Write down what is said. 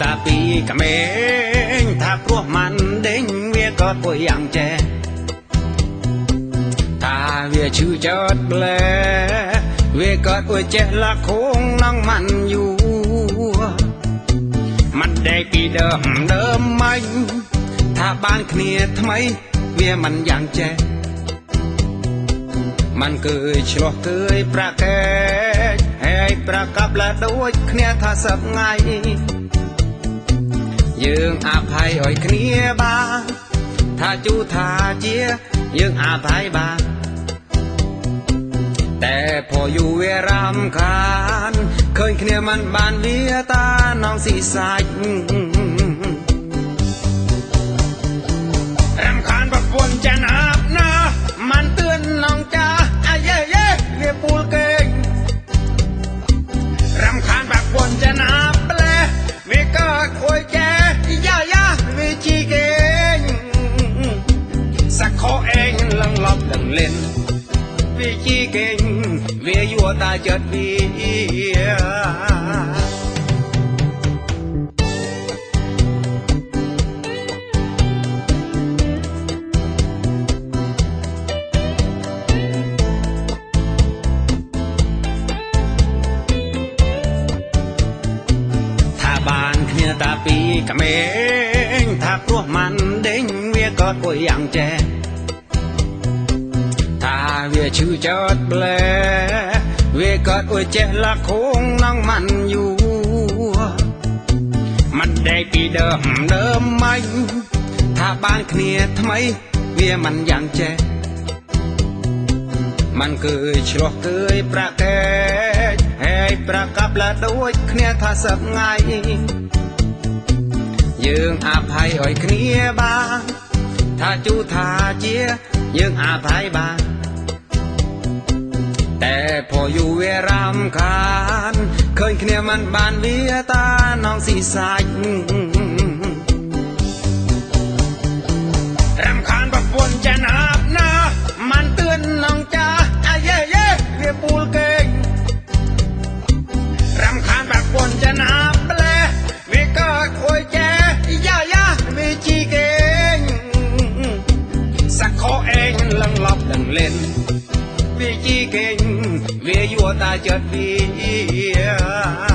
តាពីក្មេងថាព្រោះមិនដេញវាក៏ពុយយ៉ាងចេះថាវាឈឺចត់ប្លែវាក៏អួចចេះលាខូងនងមិនយូមិនដេកពីដើមដើមមិញថាបានគ្នាថ្មីវាមិនយ៉ាងចេះมันគឺឆ្លោះគឺប្រកែកហើយប្រកបឡាដូចគ្នាថាសប្ងៃ យើងអភ័យឲ្យគ្នាបានថាជូថាជាយើងអភ័យបានតែพอយូរវារំខានឃើញគ្នាមិនបានវាតានងស៊ីសាច់ លិនវាជីកេងវាយួរតាចិត្តវាបានគ្នាតាពីក្មេងថាព្រោះมันដេញវាក៏អុយយ៉ាងចេះ វាឈឺចតប្លែវាកត់អួយចេះលាក់ខូងនងមិនយូមិនដែលពីដើមដើមមិញថាបានគ្នាថ្មី វាមិនយ៉ាងចេះมันគឺឆ្លោះគឺប្រកែកហើយប្រកាប់ឡាដូចគ្នាថាសឹកថ្ងៃយើងអភ័យឲ្យគ្នាបានថាជូថាជា យើងអភ័យបាន อยู่វារំខានឃើញគ្នាមិនបានវាតានងស៊ីសាច់រំខានប្រពន្ធចាណាប់ណាមិនទឿននងចាអាយេយេវាពូលគេងរំខានប្រពន្ធចាណាប់ប្លែវាក៏អួយចែយ៉ាយ៉ាវាជីគេងសាក់ខោអេងលឹងលប់លឹងលេនវាជីគេង 别与我大家比呀